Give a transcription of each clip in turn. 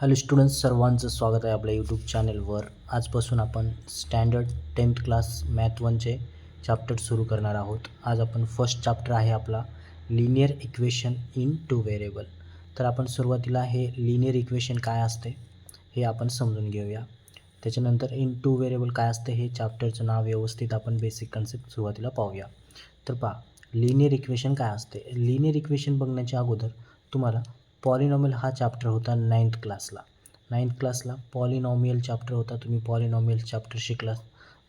Hello students सर्वांचं स्वागत आहे आपल्या यूट्यूब चॅनलवर आजपासून आपण स्टँडर्ड टेन्थ क्लास मॅथ वनचे चॅप्टर सुरू करणार आहोत. आज आपण फर्स्ट चॅप्टर आहे आपला linear equation in two variable तर आपण सुरुवातीला हे लिनियर इक्वेशन काय असते हे आपण समजून घेऊया. त्याच्यानंतर इन टू व्हेरिएबल काय असते हे चॅप्टरचं नाव व्यवस्थित आपण बेसिक कन्सेप्ट सुरुवातीला पाहूया. तर पहा लिनियर इक्वेशन काय असते? लिनियर इक्वेशन बघण्याच्या अगोदर तुम्हाला पॉलिनॉमियल हा चॅप्टर होता नाईन्थ क्लासला. नाईन्थ क्लासला पॉलिनॉमियल चॅप्टर होता तुम्ही पॉलिनॉमियल चॅप्टर शिकला.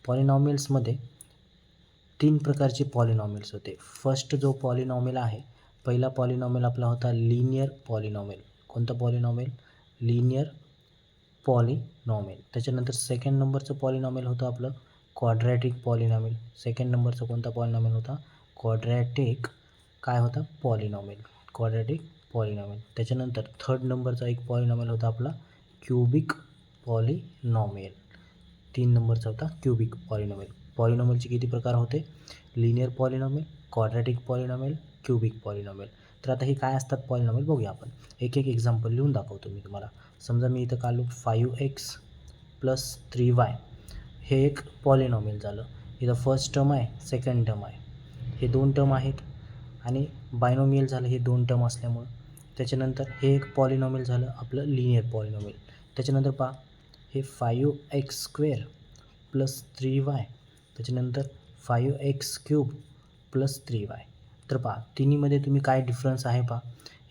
पॉलिनॉमियल्समध्ये तीन प्रकारचे पॉलिनॉमियल्स होते. फर्स्ट जो पॉलिनॉमियल आहे पहिला पॉलिनॉमियल आपला होता लिनियर पॉलिनॉमियल. कोणता पॉलिनॉमियल? Linear polynomial. त्याच्यानंतर सेकंड नंबरचं पॉलिनॉमियल होतं आपलं क्वाड्रॅटिक पॉलिनॉमियल सेकंड नंबरचा कोणता पॉलिनॉमियल होता? क्वाड्रॅटिक काय होता? पॉलिनॉमियल. क्वाड्रॅटिक पॉलिनॉमियल त्याच्यानंतर थर्ड नंबरचा एक पॉलिनॉमियल होता आपला क्युबिक पॉलिनॉमियल तीन नंबरचा होता क्युबिक पॉलिनॉमियल पॉलिनॉमियलचे किती प्रकार होते? Linear polynomial quadratic polynomial cubic polynomial तर आता हे काय असतात पॉलिनॉमियल बघूया आपण. एक एक एक्झाम्पल लिहून दाखवतो मी तुम्हाला. समजा मी इथं काढलो five X plus three Y हे एक पॉलिनॉमियल झालं. इथं फर्स्ट टर्म आहे सेकंड टर्म आहे. हे दोन टर्म आहेत. आणि बायनोमियल झालं हे दोन टर्म असल्यामुळं. त्याच्यानंतर हे एक पॉलिनॉमिल झालं आपलं लिनियर पॉलिनॉमिल त्याच्यानंतर पहा हे five X square plus three Y त्याच्यानंतर five X cube plus three Y तर पहा तिन्हीमध्ये तुम्ही काय डिफरन्स आहे पहा?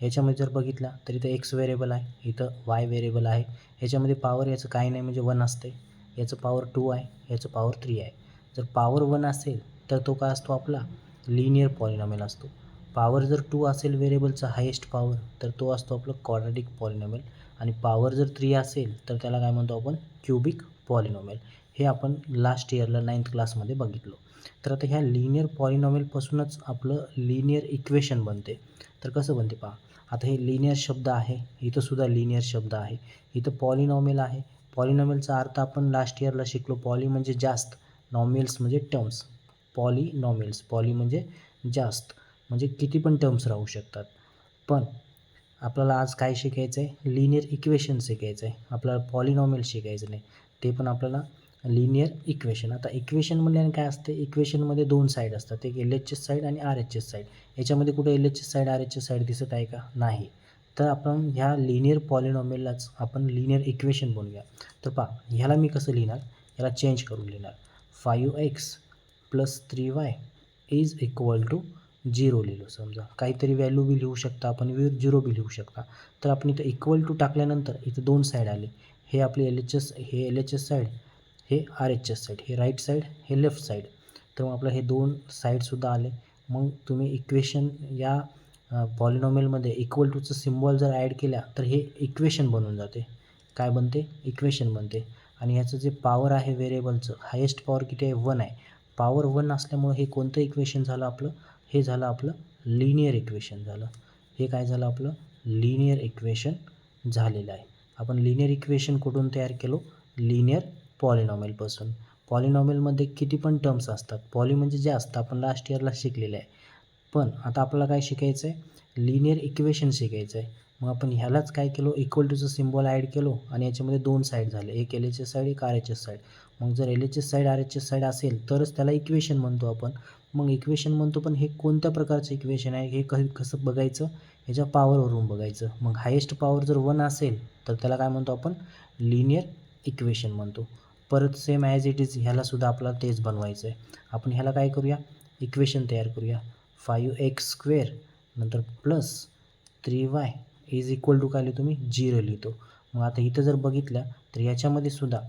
याच्यामध्ये जर बघितला तर इथं एक्स व्हेरिएबल आहे इथं वाय व्हेरिएबल आहे. ह्याच्यामध्ये पॉवर याचं काही नाही म्हणजे वन असते. याचं पॉवर टू आहे याचं पॉवर थ्री आहे जर पॉवर वन असेल तर तो काय असतो आपला? लिनियर पॉलिनॉमिल असतो. पॉवर जर टू असेल व्हेरिएबलचा हायेस्ट पॉवर तर तो असतो आपलं क्वाड्रॅटिक पॉलिनॉमियल आणि पॉवर जर थ्री असेल तर त्याला काय म्हणतो आपण? क्युबिक पॉलिनॉमियल हे आपण लास्ट इयरला नाईन्थ क्लासमध्ये बघितलो. तर आता ह्या लिनियर पॉलिनॉमियलपासूनच आपलं लिनियर इक्वेशन बनते. तर कसं बनते पहा. आता हे लिनियर शब्द आहे इथंसुद्धा लिनियर शब्द आहे. इथं पॉलिनॉमियल आहे. पॉलिनॉमियलचा अर्थ आपण लास्ट इयरला शिकलो पॉली म्हणजे जास्त. नॉमियल्स म्हणजे टर्म्स पॉलिनॉमियल्स पॉली म्हणजे जास्त. म्हणजे किती पण टर्म्स राहू शकतात. पण आपल्याला आज काय शिकायचं आहे लिनियर इक्वेशन शिकायचं आहे आपल्याला पॉलिनॉमियल शिकायचं नाही. ते पण आपल्याला लिनियर इक्वेशन आता इक्वेशन म्हणजे काय असते? इक्वेशनमध्ये दोन साईड असतात. एक एल एच एस साईड आणि आर एच एस साईड याच्यामध्ये कुठे L H S side R H S side दिसत आहे का? नाही. तर आपण ह्या लिनियर पॉलिनॉमियललाच आपण लिनियर इक्वेशन बनवूया. तर पहा ह्याला मी कसं लिहिणार? ह्याला चेंज करून लिहिणार. Five X plus three Y is equal to zero लिहिलो समजा. काहीतरी व्हॅल्यू बी लिहू शकता आपण वि झिरो बी लिहू शकता. तर आपण इथं इक्वल टू टाकल्यानंतर इथं दोन साईड आले. हे आपले एल एच एस हे एल एच एस साईड हे आर एच एस साईड हे राईट साईड हे लेफ्ट साईड तर मग आपलं हे दोन साईडसुद्धा आले. मग तुम्ही इक्वेशन या पॉलिनॉमेलमध्ये इक्वल टूचं सिम्बॉल जर ॲड केल्या तर हे इक्वेशन बनून जाते. काय बनते? इक्वेशन बनते. आणि ह्याचं जे पॉवर आहे व्हेरिएबलचं हायेस्ट पॉवर किती आहे? वन आहे. पॉवर वन असल्यामुळे हे कोणतं इक्वेशन झालं आपलं? हे झालं आपलं लिनियर इक्वेशन झालं. हे काय झालं आपलं? लिनियर इक्वेशन झालेलं आहे. आपण लिनियर इक्वेशन कुठून तयार केलो? लिनियर पॉलिनॉमेलपासून पॉलिनॉमेलमध्ये किती पण टर्म्स असतात. पॉली म्हणजे जे असतं आपण लास्ट इयरला शिकलेलं आहे. पण आता आपल्याला काय शिकायचं आहे? लिनियर इक्वेशन शिकायचं आहे. मग आपण ह्यालाच काय केलो? इक्वल टूचं सिम्बॉल ॲड केलो आणि याच्यामध्ये दोन साईड झाले. एक एल एच एस साईड एक आर एच एस साईड मग जर L H S side R H S side असेल तरच त्याला इक्वेशन म्हणतो आपण. मग इक्वेशन म्हणतो पण हे कोणत्या प्रकारचं इक्वेशन आहे? हे क कसं बघायचं? ह्याच्या पॉवरवरून बघायचं. मग हायेस्ट पॉवर जर वन असेल तर त्याला काय म्हणतो आपण? लिनियर इक्वेशन म्हणतो. परत सेम ॲज इट इज ह्यालासुद्धा आपल्याला तेच बनवायचं आहे. आपण ह्याला काय करूया? इक्वेशन तयार करूया. फायू एक्स स्क्वेअर नंतर plus three Y is equal to काय लिहितो तुम्ही झिरो लिहितो. मग आता इथं जर बघितलं तर याच्यामध्ये सुद्धा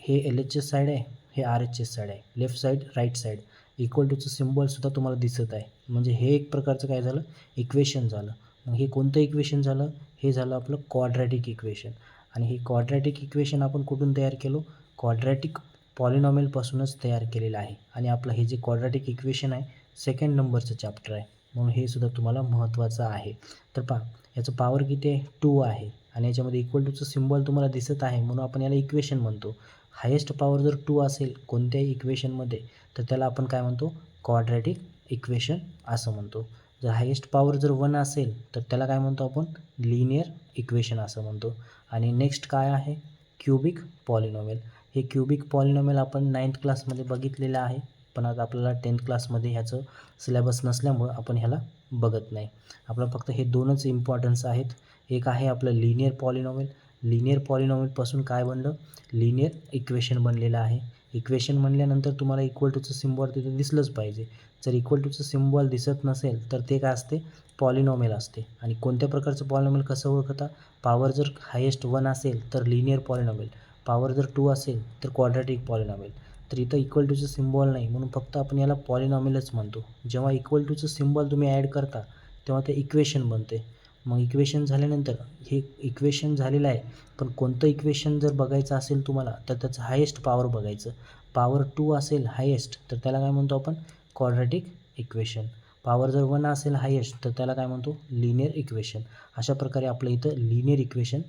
हे एल एच एस साईड आहे हे आर एच एस साईड आहे. Left side right side equal टूचं सिम्बॉलसुद्धा तुम्हाला दिसत आहे. म्हणजे हे एक प्रकारचं काय झालं? इक्वेशन झालं. मग हे कोणतं इक्वेशन झालं? हे झालं आपलं क्वाड्रॅटिक इक्वेशन आणि हे क्वाड्रॅटिक इक्वेशन आपण कुठून तयार केलो? क्वाड्रॅटिक पॉलिनॉमेलपासूनच तयार केलेलं आहे. आणि आपलं हे जे क्वाड्रॅटिक इक्वेशन आहे सेकंड नंबरचं चॅप्टर आहे. म्हणून हे सुद्धा तुम्हाला महत्त्वाचं आहे. तर पहा याचं पॉवर किती आहे? टू आहे. आणि याच्यामध्ये इक्वल टूचं सिम्बॉल तुम्हाला दिसत आहे. म्हणून आपण याला इक्वेशन म्हणतो. हायेस्ट पॉवर जर टू असेल कोणत्याही इक्वेशनमध्ये तर त्याला आपण काय म्हणतो? क्वाड्रॅटिक इक्वेशन असं म्हणतो. जर हायेस्ट पॉवर जर वन असेल तर त्याला काय म्हणतो आपण? लिनियर इक्वेशन असं म्हणतो. आणि नेक्स्ट काय आहे? क्युबिक पॉलिनॉमेल हे क्युबिक पॉलिनॉमेल आपण नाईन्थ क्लासमध्ये बघितलेलं आहे. पण आता आपल्याला टेन्थ क्लासमध्ये ह्याचं सिलेबस नसल्यामुळं आपण ह्याला बघत नाही. आपलं फक्त हे दोनच इम्पॉर्टन्स आहेत. एक आहे आपलं लिनियर पॉलिनॉमेल लिनियर पॉलिनॉमिलपासून काय बनलं? लिनियर इक्वेशन बनलेलं आहे. इक्वेशन म्हणल्यानंतर तुम्हाला इक्वल टूचं सिम्बॉल तिथं दिसलंच पाहिजे. जर इक्वल टूचं सिम्बॉल दिसत नसेल तर ते काय असते? पॉलिनॉमियल असते. आणि कोणत्या प्रकारचं पॉलिनॉमियल कसं ओळखता? पॉवर जर हायेस्ट वन असेल तर लिनियर पॉलिनॉमियल पॉवर जर टू असेल तर क्वाड्रॅटिक पॉलिनॉमियल तर इथं इक्वल टूचं सिम्बॉल नाही म्हणून फक्त आपण याला पॉलिनॉमियलच म्हणतो. जेव्हा इक्वल टूचं सिम्बॉल तुम्ही ॲड करता तेव्हा ते इक्वेशन बनते. मग इक्वेशन झाल्यानंतर हे इक्वेशन झालेलं आहे. पण कोणतं इक्वेशन जर बघायचं असेल तुम्हाला तर त्याचं हायेस्ट पॉवर बघायचं. पॉवर टू असेल हायेस्ट तर त्याला काय म्हणतो आपण? क्वाड्रॅटिक इक्वेशन पॉवर जर वन असेल हायेस्ट तर त्याला काय म्हणतो? लिनियर इक्वेशन अशा प्रकारे आपलं इथं लिनियर इक्वेशन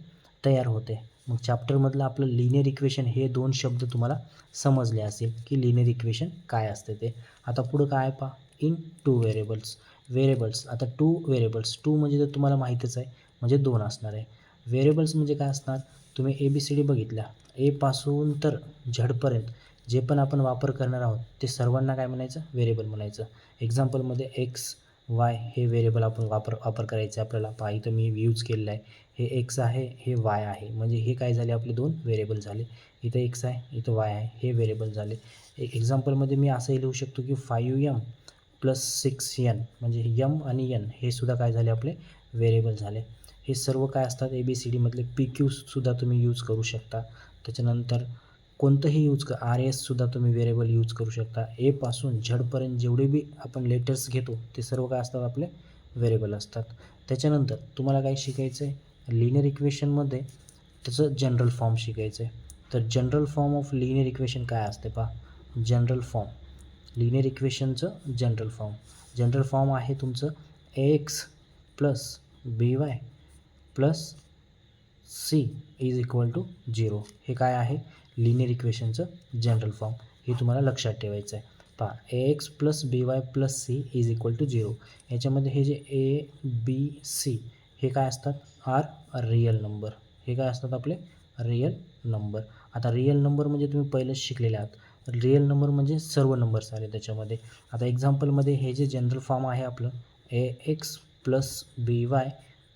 तयार होते. मग चॅप्टरमधलं आपलं लिनियर इक्वेशन हे दोन शब्द तुम्हाला समजले असेल की लिनियर इक्वेशन काय असते ते. आता पुढं काय पा इन टू व्हेरिएबल्स व्हेरिएबल्स आता टू व्हेरिएबल्स टू म्हणजे तर तुम्हाला माहीतच आहे म्हणजे दोन असणार आहे. व्हेरिएबल्स म्हणजे काय असणार? तुम्ही ए बी सी डी बघितल्या. एपासून तर झडपर्यंत जे पण आपण वापर करणार आहोत ते सर्वांना काय म्हणायचं? व्हेरिएबल म्हणायचं. एक्झाम्पलमध्ये एक्स वाय हे व्हेरिएबल आपण वापर वापर करायचं आहे आपल्याला. पहा इथं मी यूज केलेलं आहे. हे एक्स आहे हे वाय आहे. म्हणजे हे काय झाले? आपले दोन व्हेरिएबल झाले. इथं एक्स आहे इथं वाय आहे. हे व्हेरिएबल झाले. E-, एक्झाम्पलमध्ये मी असंही लिहू शकतो की five M plus six N म्हणजे यम आणि यन हे सुद्धा काय झाले आपले? व्हेरिएबल झाले. हे सर्व काय असतात? ए बी सी डीमधले पी क्यूसुद्धा तुम्ही यूज करू शकता. त्याच्यानंतर कोणतंही यूज कर आर एससुद्धा तुम्ही व्हेरिएबल यूज करू शकता. एपासून झडपर्यंत जेवढे बी आपण लेटर्स घेतो ते सर्व काय असतात? आपले व्हेरिएबल असतात. त्याच्यानंतर तुम्हाला काय शिकायचं आहे लिनियर इक्वेशनमध्ये त्याचं जनरल फॉर्म शिकायचं आहे तर general form of linear equation काय असते पहा? जनरल फॉर्म लिनियर इक्वेशनचं जनरल फॉर्म. जनरल फॉर्म आहे तुमचं A X plus B Y plus C is equal to zero हे काय आहे? लिनियर इक्वेशनचं जनरल फॉर्म. हे तुम्हाला लक्षात ठेवायचं आहे. पहा A X plus B Y plus C is equal to zero याच्यामध्ये हे जे ए बी सी हे काय असतात? आर रिअल नंबर हे काय असतात आपले? रिअल नंबर आता रिअल नंबर म्हणजे तुम्ही पहिलेच शिकलेले आहात. रिअल नंबर म्हणजे सर्व नंबर्स आले त्याच्यामध्ये. आता एक्झाम्पलमध्ये हे जे जनरल फॉर्म आहे आपलं A X plus B Y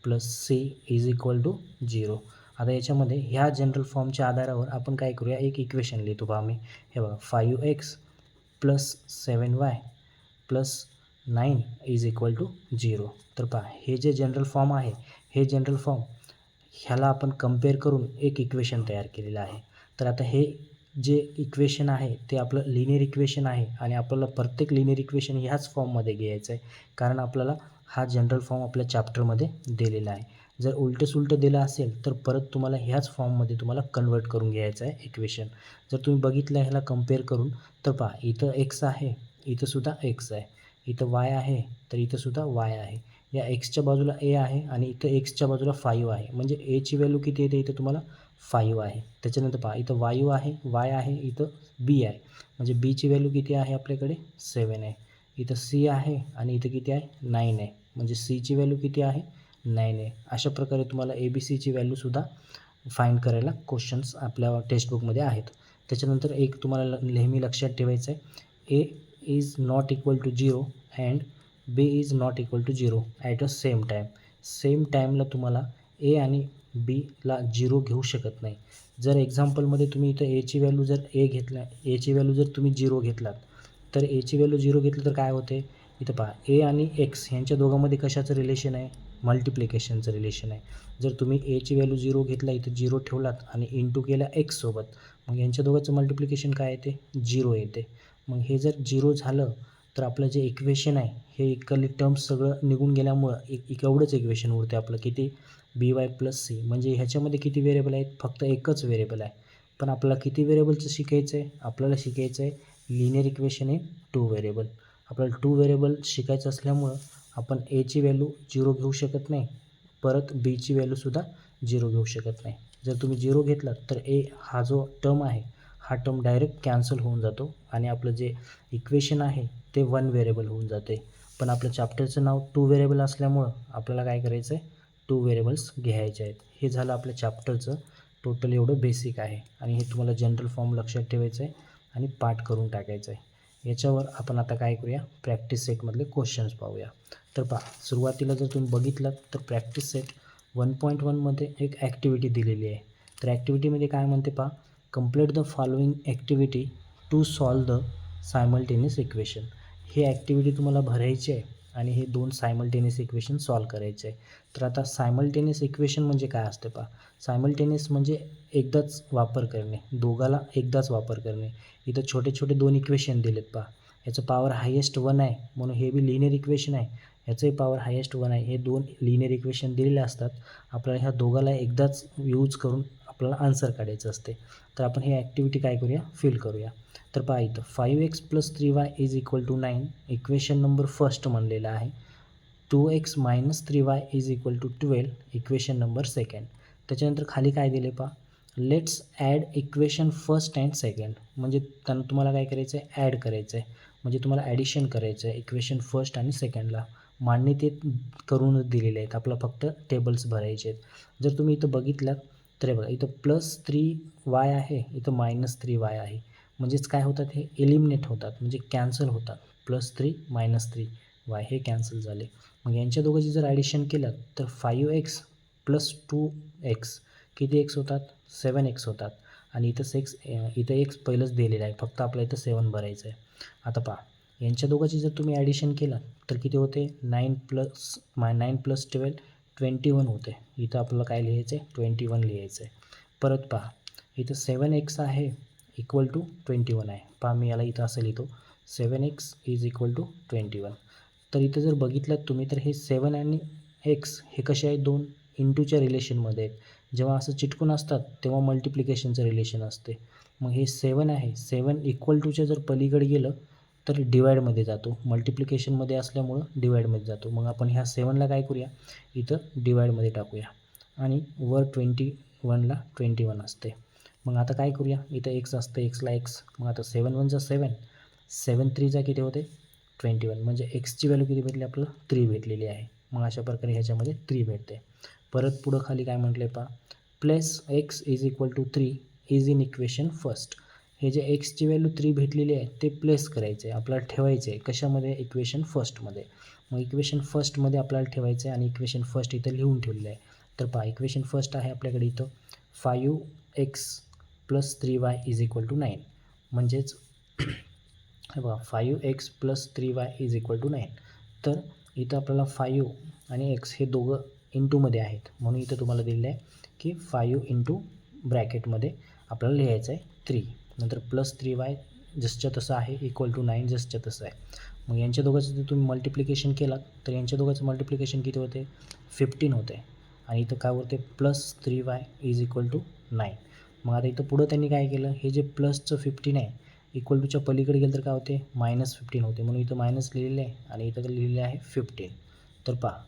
plus C is equal to zero आता याच्यामध्ये ह्या जनरल फॉर्मच्या आधारावर आपण काय करूया? एक इक्वेशन लिहितो बा आम्ही. हे बघा five X plus seven Y plus nine is equal to zero तर पहा हे जे जनरल फॉर्म आहे हे जनरल फॉर्म ह्याला आपण कंपेअर करून एक इक्वेशन तयार केलेलं आहे. तर आता हे जे इक्वेशन आहे ते आपलं लिनियर इक्वेशन आहे आणि आपल्याला प्रत्येक लिनियर इक्वेशन ह्याच फॉर्ममध्ये घ्यायचं आहे. कारण आपल्याला हा जनरल फॉर्म आपल्या चॅप्टरमध्ये दिलेला आहे. जर उलटं सुलटं दिलं असेल तर परत तुम्हाला ह्याच फॉर्ममध्ये तुम्हाला कन्वर्ट करून घ्यायचं आहे इक्वेशन जर तुम्ही बघितलं ह्याला कंपेअर करून तर पहा इथं एक्स आहे इथंसुद्धा एक्स आहे. इथं वाय आहे तर इथंसुद्धा वाय आहे. या एक्सच्या बाजूला ए आहे आणि इथं एक्सच्या बाजूला फाईव्ह आहे. म्हणजे एची व्हॅल्यू किती येते इथं तुम्हाला फाईव्ह आहे. त्याच्यानंतर पहा इथं वायू आहे वाय आहे इथं बी आहे. म्हणजे बीची व्हॅल्यू किती आहे आपल्याकडे? सेवन आहे. इथं सी आहे आणि इथं किती आहे? नाईन आहे. म्हणजे सीची व्हॅल्यू किती आहे? नाईन आहे. अशा प्रकारे तुम्हाला ए बी सीची व्हॅल्यूसुद्धा फाईंड करायला क्वेश्चन्स आपल्या टेक्स्टबुकमध्ये आहेत. त्याच्यानंतर एक तुम्हाला नेहमी लक्षात ठेवायचं आहे A is not equal to zero and B is not equal to zero at a same time same टाईमला तुम्हाला ए आणि बीला झिरो घेऊ शकत नाही. जर एक्झाम्पलमध्ये तुम्ही इथं एची व्हॅल्यू जर ए घेतला एची व्हॅल्यू जर तुम्ही झिरो घेतलात तर एची व्हॅल्यू झिरो घेतलं तर काय होते? इथं पहा ए आणि एक्स यांच्या दोघांमध्ये कशाचं रिलेशन आहे? मल्टिप्लिकेशनचं रिलेशन आहे. जर तुम्ही एची व्हॅल्यू झिरो घेतला इथं झिरो ठेवलात आणि इंटू केला एक्ससोबत मग यांच्या दोघांचं मल्टिप्लिकेशन काय येते? झिरो येते. मग हे जर झिरो झालं तर आपलं जे इक्वेशन आहे हे इक्वली टर्म्स सगळं निघून गेल्यामुळं एक एक एवढंच इक्वेशन उरते आपलं किती बी वाय प्लस सी म्हणजे ह्याच्यामध्ये किती व्हेरिएबल आहेत? फक्त एकच व्हेरिएबल आहे. पण आपल्याला किती व्हेरिएबलचं शिकायचं आहे आपल्याला शिकायचं आहे लिनियर इक्वेशन आहे टू व्हेरिएबल आपल्याला टू व्हेरिएबल शिकायचं असल्यामुळं आपण एची व्हॅल्यू झिरो घेऊ शकत नाही. परत बीची व्हॅल्यूसुद्धा झिरो घेऊ शकत नाही. जर तुम्ही झिरो घेतलात तर ए हा जो टर्म आहे हा टर्म डायरेक्ट कॅन्सल होऊन जातो आणि आपलं जे इक्वेशन आहे ते वन व्हेरिएबल होऊन जाते. पण आपलं चॅप्टरचं नाव टू व्हेरिएबल असल्यामुळं आपल्याला काय करायचं आहे टू व्हेरिएबल्स घ्यायचे आहेत. हे झालं आपल्या चॅप्टरचं टोटल एवढं बेसिक आहे. आणि हे तुम्हाला जनरल फॉर्म लक्षात ठेवायचं आहे आणि पाठ करून टाकायचं आहे याच्यावर आपण आता काय करूया? प्रॅक्टिस सेटमधले क्वेश्चन्स पाहूया. तर पहा सुरुवातीला जर तुम्ही बघितलं तर प्रॅक्टिस सेट वन पॉईंट वनमध्ये एक ॲक्टिव्हिटी दिलेली आहे. तर ॲक्टिव्हिटीमध्ये काय म्हणते पहा? Complete the following activity to solve the simultaneous equation हे ॲक्टिव्हिटी तुम्हाला भरायची आहे आणि हे दोन सायमल्टेनियस इक्वेशन सॉल्व करायचे आहे. तर आता सायमल्टेनियस इक्वेशन म्हणजे काय असते पहा. सायमल्टेनियस म्हणजे एकदाच वापर करणे. दोघाला एकदाच वापर करणे. इथं छोटे छोटे दोन इक्वेशन दिलेत पहा. याचं पॉवर हायेस्ट वन आहे. म्हणून हे बी लिनियर इक्वेशन आहे. ह्याचंही पॉवर हायेस्ट वन आहे. हे दोन लिनियर इक्वेशन दिलेले असतात. आपल्याला ह्या दोघाला एकदाच यूज करून आपल्याला आन्सर काढायचं असते. तर आपण हे ॲक्टिव्हिटी काय करूया? फिल करूया. तर पहा इथं five x plus three y is equal to nine equation number first म्हणलेलं आहे. Two x minus three y is equal to twelve equation number second त्याच्यानंतर खाली काय दिले पहा? Let's add equation first and second म्हणजे त्यांना तुम्हाला काय करायचं आहे ॲड करायचं आहे म्हणजे तुम्हाला ॲडिशन करायचं आहे इक्वेशन फर्स्ट आणि सेकंडला मांडणी ते करूनच दिलेले आहेत. आपलं फक्त टेबल्स भरायचे आहेत. जर तुम्ही इथं बघितलं तर हे बघा इथं प्लस थ्री वाय आहे इथं मायनस थ्री वाय आहे. म्हणजेच काय होतात हे? एलिमिनेट होतात म्हणजे कॅन्सल होतात. Plus three minus three y हे कॅन्सल झाले. मग यांच्या दोघांची जर ॲडिशन केलं तर five x plus two x किती एक्स होतात? सेवन एक्स होतात. आणि इथं सेक्स इथं एक्स पहिलंच दिलेलं आहे. फक्त आपल्या इथं सेवन भरायचं आहे. आता पहा यांच्या दोघांची जर तुम्ही ॲडिशन केलं तर किती होते? Nine plus my nine plus twelve twenty one होते. इथं आपल्याला काय लिहायचं आहे ट्वेंटी वन लिहायचं आहे परत पहा. इथं सेवन एक्स आहे इक्वल टू ट्वेंटी वन आहे. पहा मी याला इथं असं लिहितो. Seven x is equal to twenty one. तर इथं जर बघितलं तुम्ही तर हे सेवन आणि एक्स हे कसे आहेत दोन? इंटूच्या रिलेशनमध्ये आहेत. जेव्हा असं चिटकून असतात तेव्हा मल्टिप्लिकेशनचं रिलेशन असते. मग हे सेवन आहे. सेवन इक्वल टूच्या जर पलीकडे गेलं तर डिवाईडमध्ये जातो. मल्टिप्लिकेशनमध्ये असल्यामुळं डिवाईडमध्ये जातो. मग आपण ह्या सेवनला काय करूया? इथं डिवाईडमध्ये टाकूया. आणि वर ट्वेंटी वनला ट्वेंटी वन असते मग आता काय करूया? इथं एक्स असतं एक्सला एक्स मग आता सेवन वनचा सेवन सेवन थ्रीचा किती होते ट्वेंटी वन म्हणजे एक्सची व्हॅल्यू किती भेटली? आपल्याला थ्री भेटलेली आहे. मग अशा प्रकारे ह्याच्यामध्ये थ्री भेटते परत पुढं खाली काय म्हटलं आहे पहा? Plus x is equal to three is in equation first हे जे एक्सची व्हॅल्यू थ्री भेटलेली आहे ते प्लेस करायचे आहे आपल्याला ठेवायचे आहे कशामध्ये इक्वेशन फर्स्टमध्ये मग इक्वेशन फर्स्टमध्ये आपल्याला ठेवायचं आहे आणि इक्वेशन फर्स्ट इथं लिहून ठेवलेलं आहे. तर पहा इक्वेशन फर्स्ट आहे आपल्याकडे इथं. Five x plus three y is equal to nine म्हणजेच बघा five x plus three y is equal to nine तर इथं आपल्याला फायू आणि एक्स हे दोघं इंटूमध्ये आहेत. म्हणून इथं तुम्हाला दिलेलं आहे की फायू इंटू ब्रॅकेटमध्ये आपल्याला लिहायचं आहे थ्री नंतर प्लस थ्री वाय जसच्या तसं आहे इक्वल टू नाईन जसच्या तसं आहे. मग यांच्या दोघांचं जर तुम्ही मल्टिप्लिकेशन केलात तर यांच्या दोघांचं मल्टिप्लिकेशन किती होते? फिफ्टीन होते. आणि इथं काय होते plus three y is equal to nine मग आता इथं पुढं त्यांनी काय केलं? हे जे प्लसचं फिफ्टीन आहे इक्वल टूच्या पलीकडे गेलं तर काय होते? मायनस फिफ्टीन होते. म्हणून इथं मायनस लिहिलेलं आहे आणि इथं लिहिलेलं आहे फिफ्टीन तर पहा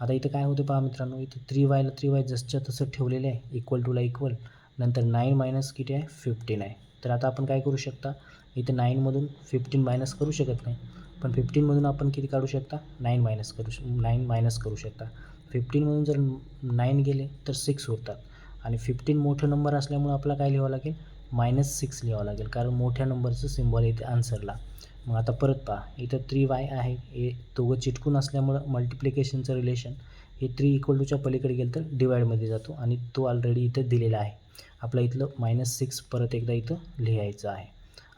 आता इथं काय होते पहा मित्रांनो? इथं थ्री वायला थ्री वाय जसच्या तसं ठेवलेलं आहे इक्वल टूला इक्वल नंतर नाईन मायनस किती आहे? फिफ्टीन आहे. तर आता आपण काय करू शकता? इथं नाईनमधून फिफ्टीन मायनस करू शकत नाही. पण फिफ्टीनमधून आपण किती काढू शकता? नाईन मायनस करू श नाईन मायनस करू शकता. फिफ्टीनमधून जर नाईन गेले तर सिक्स होतात आणि फिफ्टीन मोठं नंबर असल्यामुळं आपल्याला काय लिहावं लागेल? मायनस सिक्स लिहावं लागेल. कारण मोठ्या नंबरचं सिम्बॉल येते आन्सरला मग आता परत पहा. इथं थ्री वाय आहे. हे दोघं चिटकून असल्यामुळं मल्टिप्लिकेशनचं रिलेशन हे थ्री इक्वल टूच्या पलीकडे गेलं तर डिवाईडमध्ये जातो. आणि तो ऑलरेडी इथं दिलेला आहे. आपलं इथलं मायनस सिक्स परत एकदा इथं लिहायचं आहे.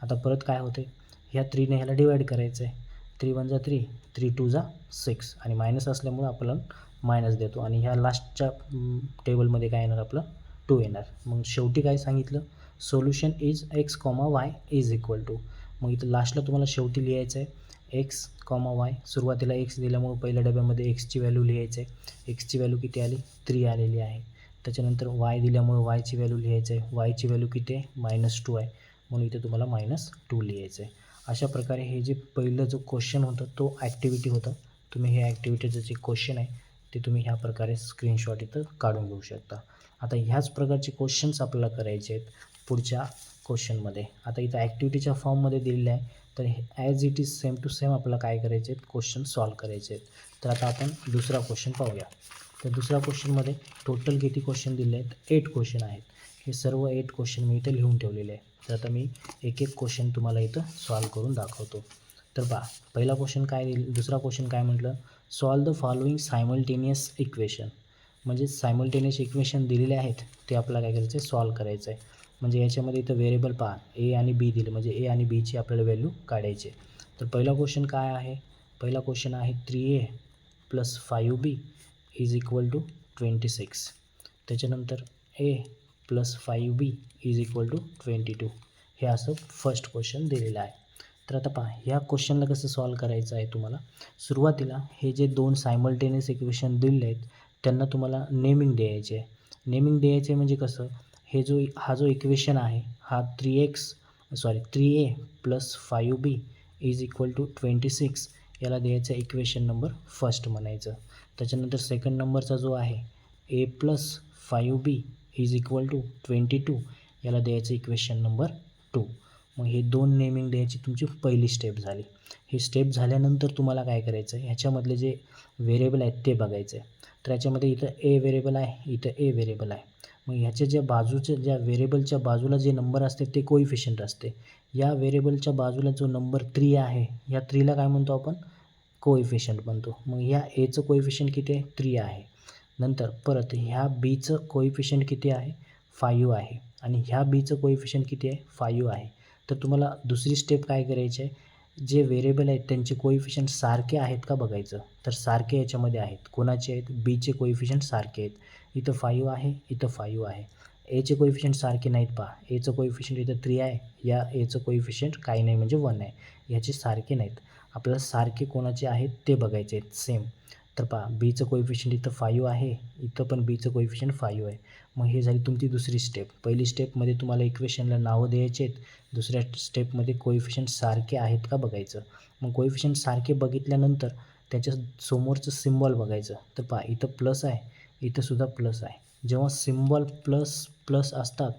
आता परत काय होते? ह्या थ्रीने ह्याला डिवाईड करायचं आहे थ्री वन जा थ्री थ्री टू जा सिक्स आणि मायनस असल्यामुळं आपण मायनस देतो. आणि ह्या लास्टच्या टेबलमध्ये काय येणार? आपलं टू येणार. मग शेवटी काय सांगितलं? Solution is x comma y is equal to मग इथं लास्टला तुम्हाला शेवटी लिहायचं आहे एक्स कॉमा वाय सुरुवातीला एक्स दिल्यामुळं पहिल्या डब्यामध्ये एक्सची व्हॅल्यू लिहायचं आहे एक्सची व्हॅल्यू किती आली? थ्री आलेली आहे. त्याच्यानंतर वाय दिल्यामुळं वायची व्हॅल्यू लिहायचं आहे वायची व्हॅल्यू किती आहे? मायनस टू आहे. म्हणून इथे तुम्हाला मायनस टू लिहायचं आहे अशा प्रकारे हे जे पहिलं जो क्वेश्चन होतं तो ॲक्टिव्हिटी होता. तुम्ही हे ॲक्टिव्हिटीचं जे क्वेश्चन आहे ते तुम्ही ह्या प्रकारे स्क्रीनशॉट इथं काढून घेऊ शकता. आता ह्याच प्रकारचे क्वेश्चन्स आपल्याला करायचे आहेत पुढच्या क्वेश्चनमध्ये आता इथं ॲक्टिव्हिटीच्या फॉर्ममध्ये दिलेलं आहे. तर as it is same to same आपल्याला काय करायचे आहेत? क्वेश्चन सॉल्व करायचे आहेत. तर आता आपण दुसरा क्वेश्चन पाहूया. तर दुसऱ्या क्वेश्चनमध्ये टोटल किती क्वेश्चन दिले आहेत? एट क्वेश्चन आहेत. हे सर्व एट क्वेश्चन मी इथं लिहून ठेवलेले आहे तर आता मी एक एक क्वेश्चन तुम्हाला इथं सॉल्व करून दाखवतो. तर पहा पहिला क्वेश्चन काय दिल दुसरा क्वेश्चन काय म्हटलं? Solve the following simultaneous equation म्हणजे सायमल्टेनियस इक्वेशन दिलेले आहेत ते आपल्याला काय करायचं आहे सॉल्व करायचं आहे म्हणजे याच्यामध्ये इथं व्हेरिएबल पहा ए आणि बी दिले. म्हणजे ए आणि बीची आपल्याला व्हॅल्यू काढायची आहे. तर पहिला क्वेश्चन काय आहे? पहिला क्वेश्चन आहे three a plus five b is equal to twenty six त्याच्यानंतर a plus five b is equal to twenty two हे असं फर्स्ट क्वेश्चन दिलेलं आहे. तर आता पहा ह्या क्वेश्चनला कसं सॉल्व करायचं आहे तुम्हाला? सुरुवातीला हे जे दोन सायमल्टेनियस इक्वेशन दिले आहेत त्यांना तुम्हाला नेमिंग द्यायचे आहे. नेमिंग द्यायचे म्हणजे कसं? हे जो हा जो इक्वेशन आहे हा three x sorry three a plus five b is equal to twenty six याला द्यायचं इक्वेशन नंबर फर्स्ट म्हणायचं. त्याच्यानंतर सेकंड नंबरचा जो आहे a plus five b is equal to twenty two याला द्यायचं इक्वेशन नंबर टू मग हे दोन नेमिंग द्यायची तुमची पहिली स्टेप झाली. ही स्टेप झाल्यानंतर तुम्हाला काय करायचं आहे ह्याच्यामधले जे व्हेरिएबल आहेत ते बघायचं आहे तर याच्यामध्ये इथं ए व्हेरिएबल आहे इथं ए व्हेरिएबल आहे. मग ह्याच्या ज्या बाजूच्या ज्या व्हेरिएबलच्या बाजूला जे नंबर असते ते कोइफिशियंट असते. या व्हेरिएबलच्या बाजूला जो नंबर थ्री आहे या थ्रीला काय म्हणतो आपण? कोइफिशियंट बनतो. मग ह्या एचं कोइफिशियंट किती आहे? थ्री आहे. नंतर परत ह्या बीचं कोइफिशियंट किती आहे? फायू आहे. आणि ह्या बीचं कोइफिशियंट किती आहे? फायू आहे. तर तुम्हाला दुसरी स्टेप काय करायची आहे? जे व्हेरिएबल आहेत त्यांचे कोइफिशियंट सारखे आहेत का बघायचं? तर सारखे याच्यामध्ये आहेत. कोणाचे आहेत? बीचे कोइफिशियंट सारखे आहेत. इथं फायू आहे इथं फायू आहे. एचे कोइफिशियंट सारखे नाहीत पहा. एचं कोइफिशियंट इथं थ्री आहे. या एचं कोइफिशियंट काही नाही म्हणजे वन आहे. ह्याचे सारखे नाहीत. आपल्याला सारखे कोणाचे आहेत ते बघायचे आहेत. सेम तर पहा बीचं कोइफिशियंट इथं फायू आहे इथं पण बीचं कोइफिशियंट फायू आहे. मग हे झाली तुमची दुसरी स्टेप पहिली स्टेपमध्ये तुम्हाला इक्वेशनला नावं द्यायचे आहेत. दुसऱ्या स्टेपमध्ये कोइफिशियंट सारखे आहेत का बघायचं? मग कोइफिशियंट सारखे बघितल्यानंतर त्याच्या समोरचं सिम्बॉल बघायचं. तर पहा इथं प्लस आहे इथंसुद्धा प्लस आहे. जेव्हा सिम्बॉल प्लस प्लस असतात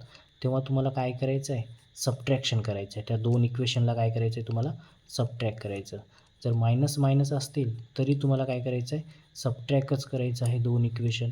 तेव्हा तुम्हाला काय करायचं आहे सबट्रॅक्शन करायचं आहे त्या दोन इक्वेशनला काय करायचं आहे तुम्हाला? सबट्रॅक करायचं. जर मायनस मायनस असतील तरी तुम्हाला काय करायचं आहे सबट्रॅकच करायचं आहे दोन इक्वेशन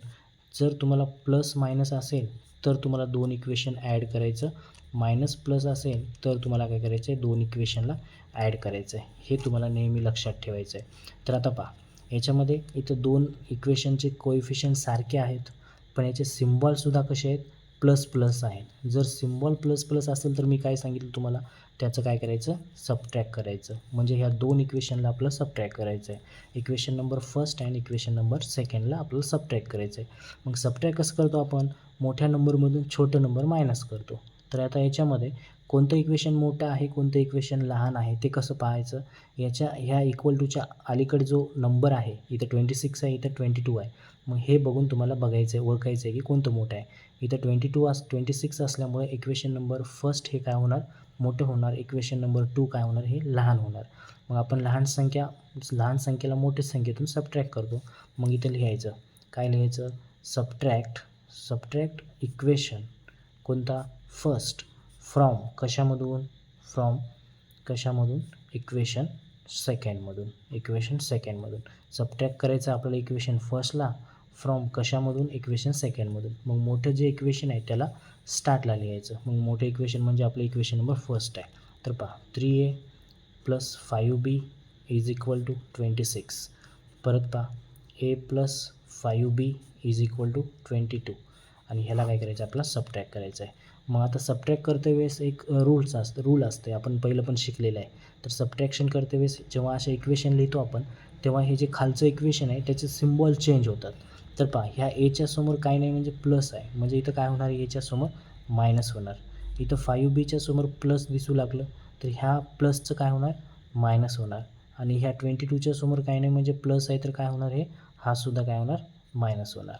जर तुम्हाला प्लस मायनस असेल तर तुम्हाला दोन इक्वेशन ॲड करायचं. मायनस प्लस असेल तर तुम्हाला काय करायचं आहे दोन इक्वेशनला ॲड करायचं आहे हे तुम्हाला नेहमी लक्षात ठेवायचं आहे तर आता पहा याच्यामध्ये इथं दोन इक्वेशनचे कोइफिशियंट सारखे आहेत पण याचे सिम्बॉलसुद्धा कसे आहेत? प्लस प्लस आहेत. जर सिम्बॉल प्लस प्लस असेल तर मी काय सांगितलं तुम्हाला? त्याचं काय करायचं? सबट्रॅक करायचं. म्हणजे ह्या दोन इक्वेशनला आपलं सबट्रॅक करायचं आहे equation number first and equation number सेकंडला आपल्याला सबट्रॅक करायचं आहे मग सबट्रॅक कसं करतो आपण? मोठ्या नंबरमधून छोटं नंबर मायनस करतो. तर आता याच्यामध्ये कोणतं इक्वेशन मोठं आहे कोणतं इक्वेशन लहान आहे ते कसं पाहायचं? याच्या ह्या इक्वल टूच्या अलीकडे जो नंबर आहे इथं ट्वेंटी सिक्स आहे इथं ट्वेंटी टू आहे. मग हे बघून तुम्हाला बघायचं आहे ओळखायचं आहे की कोणतं मोठं आहे. इथं ट्वेंटी टू अस ट्वेंटी सिक्स असल्यामुळे इक्वेशन नंबर फर्स्ट हे काय होणार? मोठं होणार इक्वेशन नंबर टू काय होणार हे लहान होणार. मग आपण लहान संख्या लहान संख्येला मोठ्या संख्येतून सबट्रॅक्ट करतो. मग इथं लिहायचं. काय लिहायचं? सबट्रॅक्ट सबट्रॅक्ट इक्वेशन कोणता? फर्स्ट फ्रॉम कशामधून? फ्रॉम कशामधून? इक्वेशन सेकंडमधून इक्वेशन सेकंडमधून सबट्रॅक्ट करायचं आपल्याला इक्वेशन फर्स्टला फ्रॉम कशामधून? इक्वेशन सेकंडमधून मग मोठं जे इक्वेशन आहे त्याला स्टार्टला लिहायचं. मग मोठं इक्वेशन म्हणजे आपलं इक्वेशन नंबर फर्स्ट आहे. तर पहा three a plus five b is equal to twenty six परत पहा a plus five b is equal to twenty two आणि ह्याला काय करायचं? आपला सबट्रॅक करायचं आहे मग आता सबट्रॅक्ट करते वेळेस एक रूल्स असतं रूल असते. आपण पहिलं पण शिकलेलं आहे. तर सबट्रॅक्शन करते वेळेस जेव्हा असे इक्वेशन लिहितो आपण तेव्हा हे जे खालचं इक्वेशन आहे त्याचे सिम्बॉल चेंज होतात. तर पहा ह्या एच्या समोर काय नाही म्हणजे प्लस आहे. म्हणजे इथं काय होणार एच्या समोर मायनस होणार. इथं फायू बीच्या समोर प्लस दिसू लागलं तर ह्या प्लसचं काय होणार? मायनस होणार. आणि ह्या ट्वेंटी टूच्या समोर काय नाही म्हणजे प्लस आहे तर काय होणार हे? हा सुद्धा काय होणार? मायनस होणार.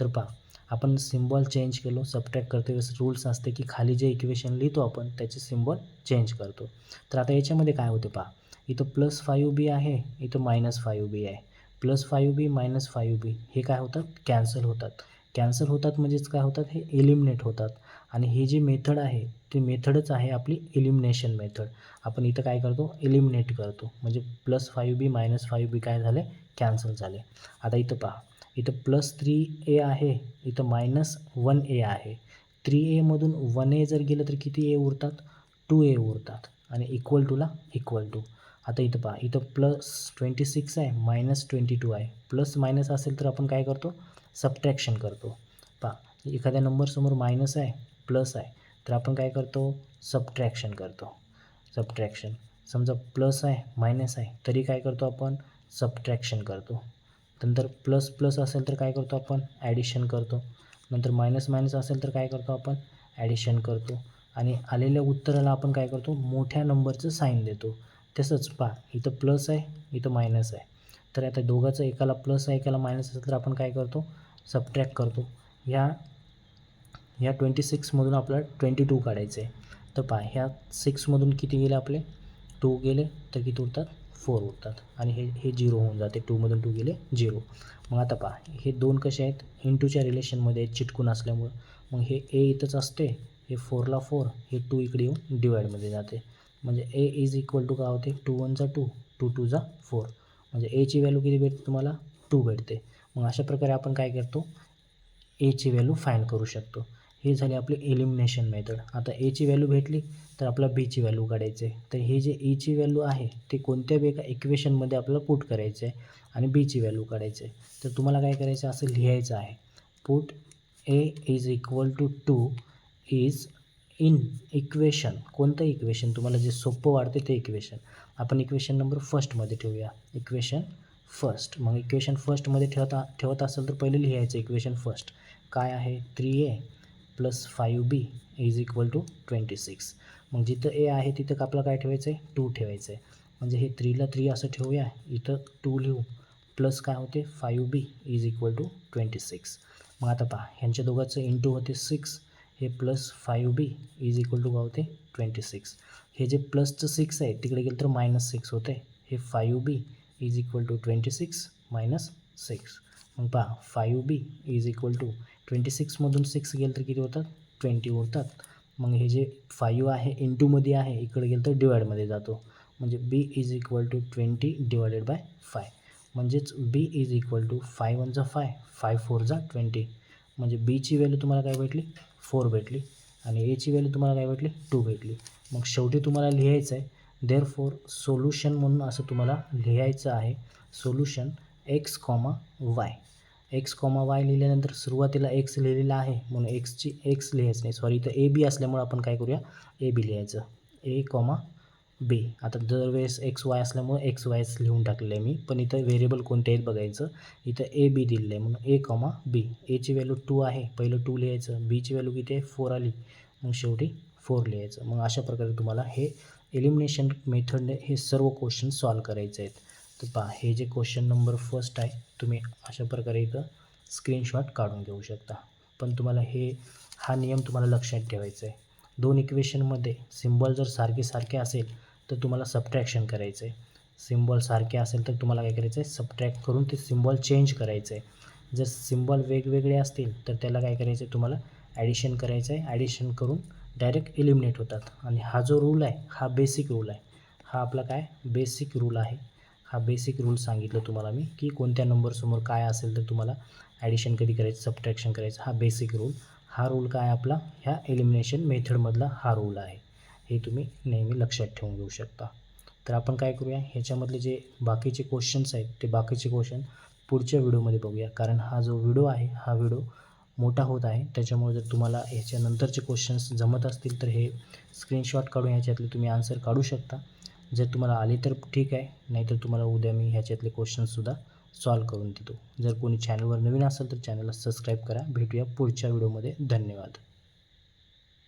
तर पहा आपण सिम्बॉल चेंज केलो सबट्रॅक्ट करते वेळेस रूल्स असते की खाली जे इक्वेशन लिहितो आपण त्याचे सिम्बॉल चेंज करतो. तर आता याच्यामध्ये काय होते पहा इथं प्लस फायू बी आहे इथं मायनस फायू बी आहे. Plus five b minus five b हे काय होतात? कॅन्सल होतात. कॅन्सल होतात म्हणजेच काय होतात? हे एलिमिनेट होतात. आणि ही जी मेथड आहे ती मेथडच आहे आपली एलिमिनेशन मेथड. आपण इथं काय करतो? एलिमिनेट करतो. म्हणजे plus five b minus five b काय झाले? कॅन्सल झाले. आता इथं पहा. इथं प्लस थ्री ए आहे. इथं मायनस वन ए आहे. थ्री एमधून वन ए जर गेलं तर किती ए उरतात? टू ए उरतात. आणि इक्वल टूला इक्वल टू आता इथं पहा इथं प्लस ट्वेंटी सिक्स आहे मायनस ट्वेंटी टू आहे. प्लस मायनस असेल तर आपण काय करतो? सबट्रॅक्शन करतो. पहा एखाद्या नंबरसमोर मायनस आहे प्लस आहे तर आपण काय करतो? सबट्रॅक्शन करतो. सबट्रॅक्शन समजा प्लस आहे मायनस आहे तरी काय करतो आपण? सबट्रॅक्शन करतो. नंतर प्लस प्लस असेल तर काय करतो आपण? ॲडिशन करतो. नंतर मायनस मायनस असेल तर काय करतो आपण? ॲडिशन करतो. आणि आलेल्या उत्तराला आपण काय करतो? मोठ्या नंबरचं साईन देतो. तसंच पहा इथं प्लस आहे इथं मायनस आहे. तर आता दोघाचं एकाला प्लस आहे एकाला मायनस असेल तर आपण काय करतो? सबट्रॅक्ट करतो. ह्या ह्या ट्वेंटी सिक्समधून आपल्याला ट्वेंटी टू काढायचं आहे तर पहा ह्या सिक्समधून किती गेले आपले? टू गेले तर किती उरतात? फोर उरतात. आणि हे हे झिरो होऊन जाते. टूमधून टू गेले झिरो मग आता पहा हे दोन कसे आहेत? इंटूच्या रिलेशनमध्ये आहेत चिटकून असल्यामुळं. मग हे ए इथंच असते हे फोरला फोर हे टू इकडे येऊन डिवाईडमध्ये जाते. म्हणजे ए इज इक्वल टू काय होते? टू वनचा टू टू टूचा फोर म्हणजे एची व्हॅल्यू किती भेटते तुम्हाला? टू भेटते. मग अशा प्रकारे आपण काय करतो? एची व्हॅल्यू फाईन करू शकतो. हे झाले आपले एलिमिनेशन मेथड आता एची व्हॅल्यू भेटली तर आपला बीची व्हॅल्यू काढायचे आहे तर हे जे e ईची व्हॅल्यू आहे ते कोणत्या बी एका इक्वेशनमध्ये आपल्याला पुट करायचं आहे आणि बीची व्हॅल्यू काढायचे आहे तर तुम्हाला काय करायचं? असं लिहायचं आहे. Put a is equal to two is in equation कोणतं इक्वेशन? तुम्हाला जे सोपं वाटते ते इक्वेशन. आपण इक्वेशन नंबर फर्स्टमध्ये ठेवूया. Equation first. मग इक्वेशन फर्स्टमध्ये ठेवता ठेवत असेल तर पहिले लिहायचं इक्वेशन फर्स्ट. काय आहे? Three a plus five b is equal to twenty six. मग जिथं ए आहे तिथं आपलं काय ठेवायचं आहे टू ठेवायचं आहे म्हणजे हे थ्रीला थ्री असं ठेवूया. इथं टू लिहू. प्लस काय होते? Five b is equal to twenty six. मग आता पहा ह्यांच्या दोघांचं इंटू होते सिक्स. हे plus five b is equal to काय होते? ट्वेंटी सिक्स हे जे प्लसचं सिक्स आहे तिकडे गेलं तर मायनस सिक्स होते. हे five b is equal to twenty six minus six मग पहा five b is equal to twenty सिक्समधून six गेलं तर किती होतात? ट्वेंटी उरतात मग हे जे फाईव्ह आहे इंटूमध्ये आहे इकडे गेलं तर डिवाईडमध्ये जातो. म्हणजे b is equal to twenty divided by five म्हणजेच b is equal to five वनचा five five फोरचा ट्वेंटी म्हणजे बीची व्हॅल्यू तुम्हाला काय भेटली? फोर भेटली आणि एची व्हॅल्यू तुम्हाला काय भेटली? टू भेटली. मग शेवटी तुम्हाला लिहायचं आहे देअर फोर सोल्युशन म्हणून असं तुम्हाला लिहायचं आहे. Solution x comma y x comma y लिहिल्यानंतर सुरुवातीला एक्स लिहिलेला आहे म्हणून एक्सची एक्स लिहायचं नाही. सॉरी इथं ए बी असल्यामुळे आपण काय करूया? ए बी लिहायचं. A comma b. आता दरवेळेस एक्स वाय असल्यामुळे एक्स वायच लिहून टाकलेलं आहे मी. पण इथं व्हेरिएबल कोणते आहेत बघायचं? इथं ए बी दिलेलं आहे म्हणून ए कॉमा बी एची व्हॅल्यू टू आहे. पहिलं टू लिहायचं. बीची व्हॅल्यू किती आहे? फोर आली. मग शेवटी फोर लिहायचं. मग अशा प्रकारे तुम्हाला हे एलिमिनेशन मेथडने हे सर्व क्वेश्चन सॉल्व करायचे आहेत. तर पहा हे जे क्वेश्चन नंबर फर्स्ट आहे तुम्ही अशा प्रकारे इथं स्क्रीनशॉट काढून घेऊ शकता. पण तुम्हाला हे हा नियम तुम्हाला लक्षात ठेवायचा आहे. दोन इक्वेशनमध्ये सिम्बॉल जर सारखे सारखे असेल तर तुम्हाला सबट्रॅक्शन करायचं आहे सिम्बॉल सारखे असेल तर तुम्हाला काय करायचं आहे सबट्रॅक्ट करून ते सिम्बॉल चेंज करायचं आहे जर सिम्बॉल वेगवेगळे असतील तर त्याला काय करायचं आहे तुम्हाला ॲडिशन करायचं आहे ॲडिशन करून डायरेक्ट एलिमिनेट होतात. आणि हा जो रूल आहे हा बेसिक रूल आहे. हा आपला काय? बेसिक रूल आहे. हा बेसिक रूल सांगितलं तुम्हाला मी की कोणत्या नंबरसमोर काय असेल तर तुम्हाला ॲडिशन कधी करायचं? सबट्रॅक्शन करायचं. हा बेसिक रूल हा रूल काय आपला? ह्या एलिमिनेशन मेथडमधला हा रूल आहे. हे तुम्ही नेहमी लक्षात ठेवून घेऊ शकता. तर आपण काय करूया ह्याच्यामधले जे बाकीचे क्वेश्चन्स आहेत ते बाकीचे क्वेश्चन पुढच्या व्हिडिओमध्ये बघूया. कारण हा जो व्हिडिओ आहे हा व्हिडिओ मोठा होत आहे. त्याच्यामुळे जर तुम्हाला ह्याच्यानंतरचे क्वेश्चन्स जमत असतील तर हे स्क्रीनशॉट काढून ह्याच्यातले तुम्ही आन्सर काढू शकता. जर तुम्हाला आले तर ठीक आहे नाहीतर तुम्हाला उद्या मी ह्याच्यातले क्वेश्चन्ससुद्धा सॉल्व करून देतो. जर कोणी चॅनलवर नवीन असेल तर चॅनलला सबस्क्राईब करा. भेटूया पुढच्या व्हिडिओमध्ये. धन्यवाद.